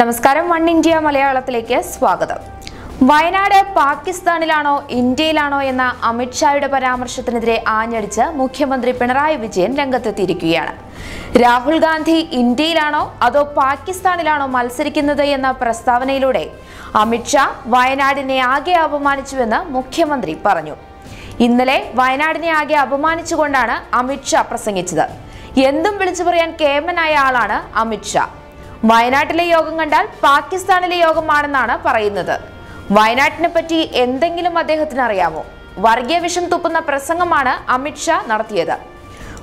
നമസ്കാരം. One India മലയാളത്തിലേക്ക് സ്വാഗതം. വയനാട് പാകിസ്ഥാനിലാണോ ഇന്ത്യയിലാണോ എന്ന അമിത്ഷായുടെ പരാമർശത്തിനെതിരെ ആഞ്ഞടിച്ച് മുഖ്യമന്ത്രി പിണറായി വിജയൻ രംഗത്തെത്തിയിരിക്കുകയാണ്. രാഹുൽ ഗാന്ധി ഇന്ത്യയിലാണോ അതോ പാകിസ്ഥാനിലാണോ മത്സരിക്കുന്നത് എന്ന പ്രസ്താവനയിലൂടെ അമിത്ഷാ വയനാടിനെ ആകെ അപമാനിച്ചുവെന്ന് മുഖ്യമന്ത്രി പറഞ്ഞു. ഇന്നലെ വയനാടിനെ ആകെ അപമാനിച്ചുകൊണ്ടാണ് അമിത്ഷാ പ്രസംഗിച്ചത്. എന്തും വിളിച്ചു പറയാൻ കേമനായ ആളാണ് അമിത്ഷാ വയനാട്ടിലെ യോഗം കണ്ടാൽ പാകിസ്ഥാനിലെ യോഗമാണെന്നാണ് പറയുന്നത്. വയനാട്ടിനെ പറ്റി എന്തെങ്കിലും അദ്ദേഹത്തിന് അറിയാമോ വർഗീയ വിഷം തുപ്പുന്ന പ്രസംഗമാണ് അമിത്ഷാ നടത്തിയത്.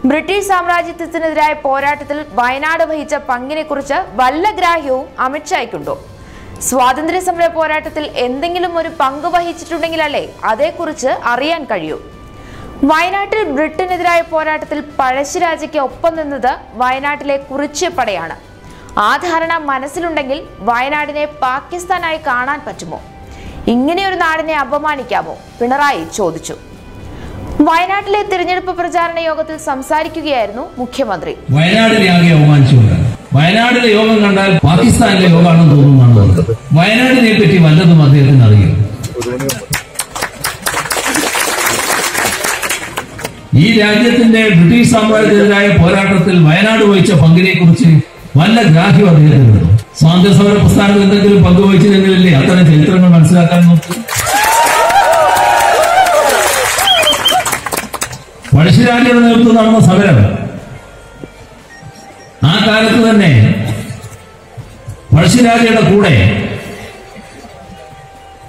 ബ്രിട്ടീഷ് സാമ്രാജ്യത്വത്തിനെതിരായ പോരാട്ടത്തിൽ വയനാട് വഹിച്ച പങ്കിനെക്കുറിച്ച് വല്ല ഗ്രാഹ്യവും അമിത്ഷായ്ക്കുണ്ടോ സ്വാതന്ത്ര്യ സമര പോരാട്ടത്തിൽ എന്തെങ്കിലും ഒരു പങ്ക് വഹിച്ചിട്ടുണ്ടെങ്കിലല്ലേ അതേക്കുറിച്ച് അറിയാൻ കഴിയൂ. വയനാട്ടിൽ ബ്രിട്ടനെതിരായ പോരാട്ടത്തിൽ പഴശ്ശിരാജയ്ക്ക് ഒപ്പം നിന്നത് വയനാട്ടിലെ കുറിച്യപ്പടയാണ്. ആ ധാരണ മനസ്സിലുണ്ടെങ്കിൽ വയനാടിനെ പാകിസ്ഥാനായി കാണാൻ പറ്റുമോ? ഇങ്ങനെയൊരു നാടിനെ അപമാനിക്കാമോ? പിണറായി ചോദിച്ചു. വയനാട്ടിലെ തിരഞ്ഞെടുപ്പ് പ്രചാരണ യോഗത്തിൽ സംസാരിക്കുകയായിരുന്നു മുഖ്യമന്ത്രി. വയനാടിനെ ആകെ അവമാനിച്ചുകൊണ്ടാണ് വയനാടിലെ യോഗം കണ്ടാൽ പാകിസ്ഥാനിലെ യോഗമാണെന്ന് പറഞ്ഞത്. വയനാടിനെ പറ്റി വല്ലതും അദ്ദേഹത്തിന് അറിയില്ല ഈ രാജ്യത്തിന്റെ ബ്രിട്ടീഷ് സാമ്രാജ്യത്തിനെതിരായ പോരാട്ടത്തിൽ വയനാട് വഹിച്ച പങ്കിനെ കുറിച്ച് വല്ല ഗ്രാഹ്യം അദ്ദേഹത്തിനുണ്ടോ? സ്വാതന്ത്ര്യ സമര പ്രസ്ഥാനത്തിൽ എന്തെങ്കിലും പങ്കുവഹിച്ചില്ലെങ്കിലല്ലേ അത്തരം ചരിത്രങ്ങൾ മനസ്സിലാക്കാൻ നോക്കൂ പഴശ്ശിരാജയുടെ നേതൃത്വം നടന്ന സമരം ആ കാലത്ത് തന്നെ പഴശ്ശിരാജയുടെ കൂടെ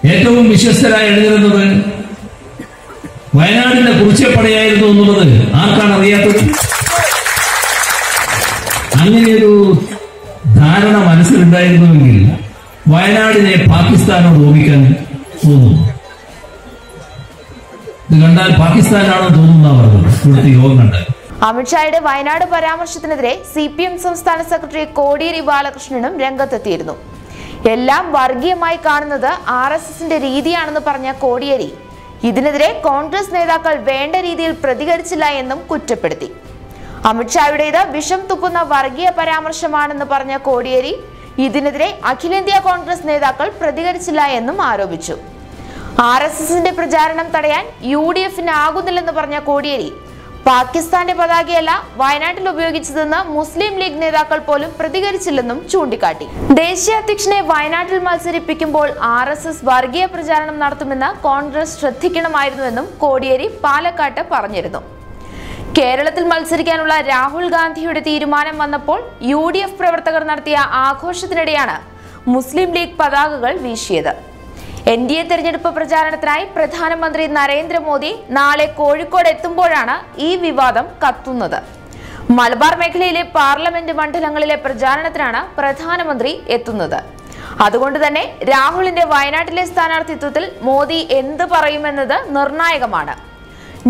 ഏറ്റവും വിശ്വസ്തരായി എഴുതിരുന്നത് വയനാടിന്റെ കുറിച്ചപ്പടയായിരുന്നു എന്നുള്ളത് ആർക്കാണ് അറിയാത്തത്? അങ്ങനെയൊരു മനസ്സിലുണ്ടായിരുന്നുവെങ്കിൽ വയനാടിനെ പാകിസ്ഥാനോട് ഓമിക്കാൻ തോന്നുന്നു. ഇത് കണ്ടാൽ പാകിസ്ഥാനാണെന്ന് തോന്നുന്ന പറഞ്ഞത് ഇവിടുത്തെ യോഗം കണ്ടാൽ അമിത്ഷായുടെ വയനാട് പരാമർശത്തിനെതിരെ സി പി എം സംസ്ഥാന സെക്രട്ടറി കോടിയേരി ബാലകൃഷ്ണനും രംഗത്തെത്തിയിരുന്നു. എല്ലാം വർഗീയമായി കാണുന്നത് ആർ എസ് എസിന്റെ രീതിയാണെന്ന് പറഞ്ഞ കോടിയേരി. ഇതിനെതിരെ കോൺഗ്രസ് നേതാക്കൾ വേണ്ട രീതിയിൽ പ്രതികരിച്ചില്ല എന്നും കുറ്റപ്പെടുത്തി. അമിത്ഷായുടേത് വിഷം തുപ്പുന്ന വർഗീയ പരാമർശമാണെന്ന് പറഞ്ഞ കോടിയേരി ഇതിനെതിരെ അഖിലേന്ത്യാ കോൺഗ്രസ് നേതാക്കൾ പ്രതികരിച്ചില്ല എന്നും ആരോപിച്ചു. ആർ എസ് എസിന്റെ പ്രചാരണം തടയാൻ യു ഡി എഫിന് ആകുന്നില്ലെന്ന് പറഞ്ഞ കോടിയേരി പാകിസ്ഥാന്റെ പതാകയല്ല വയനാട്ടിൽ ഉപയോഗിച്ചതെന്ന് മുസ്ലിം ലീഗ് നേതാക്കൾ പോലും പ്രതികരിച്ചില്ലെന്നും ചൂണ്ടിക്കാട്ടി. ദേശീയ അധ്യക്ഷനെ വയനാട്ടിൽ മത്സരിപ്പിക്കുമ്പോൾ ആർ എസ് എസ് വർഗീയ പ്രചാരണം നടത്തുമെന്ന് കോൺഗ്രസ് ശ്രദ്ധിക്കണമായിരുന്നുവെന്നും കോടിയേരി പാലക്കാട്ട് പറഞ്ഞിരുന്നു. കേരളത്തിൽ മത്സരിക്കാനുള്ള രാഹുൽ ഗാന്ധിയുടെ തീരുമാനം വന്നപ്പോൾ യു ഡി എഫ് പ്രവർത്തകർ നടത്തിയ ആഘോഷത്തിനിടെയാണ് മുസ്ലിം ലീഗ് പതാകകൾ വീശിയത്. എൻ ഡി എ തെരഞ്ഞെടുപ്പ് പ്രചാരണത്തിനായി പ്രധാനമന്ത്രി നരേന്ദ്രമോദി നാളെ കോഴിക്കോട് എത്തുമ്പോഴാണ് ഈ വിവാദം കത്തുന്നത്. മലബാർ മേഖലയിലെ പാർലമെന്റ് മണ്ഡലങ്ങളിലെ പ്രചാരണത്തിനാണ് പ്രധാനമന്ത്രി എത്തുന്നത്. അതുകൊണ്ട് തന്നെ രാഹുലിന്റെ വയനാട്ടിലെ സ്ഥാനാർത്ഥിത്വത്തിൽ മോദി എന്ത് പറയുമെന്നത് നിർണായകമാണ്.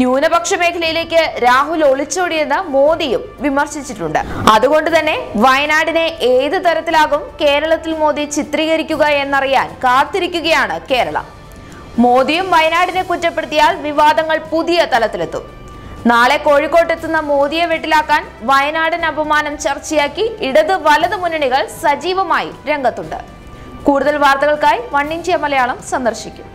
ന്യൂനപക്ഷ മേഖലയിലേക്ക് രാഹുൽ ഒളിച്ചോടിയെന്ന് മോദിയും വിമർശിച്ചിട്ടുണ്ട്. അതുകൊണ്ട് തന്നെ വയനാടിനെ ഏത് തരത്തിലാകും കേരളത്തിൽ മോദി ചിത്രീകരിക്കുക എന്നറിയാൻ കാത്തിരിക്കുകയാണ് കേരളം. മോദിയും വയനാടിനെ കുറ്റപ്പെടുത്തിയാൽ വിവാദങ്ങൾ പുതിയ തലത്തിലെത്തും. നാളെ കോഴിക്കോട്ടെത്തുന്ന മോദിയെ വെട്ടിലാക്കാൻ വയനാടൻ അപമാനം ചർച്ചയാക്കി ഇടത് വലത് മുന്നണികൾ സജീവമായി രംഗത്തുണ്ട്. കൂടുതൽ വാർത്തകൾക്കായി വൺ ഇന്ത്യ മലയാളം സന്ദർശിക്കും.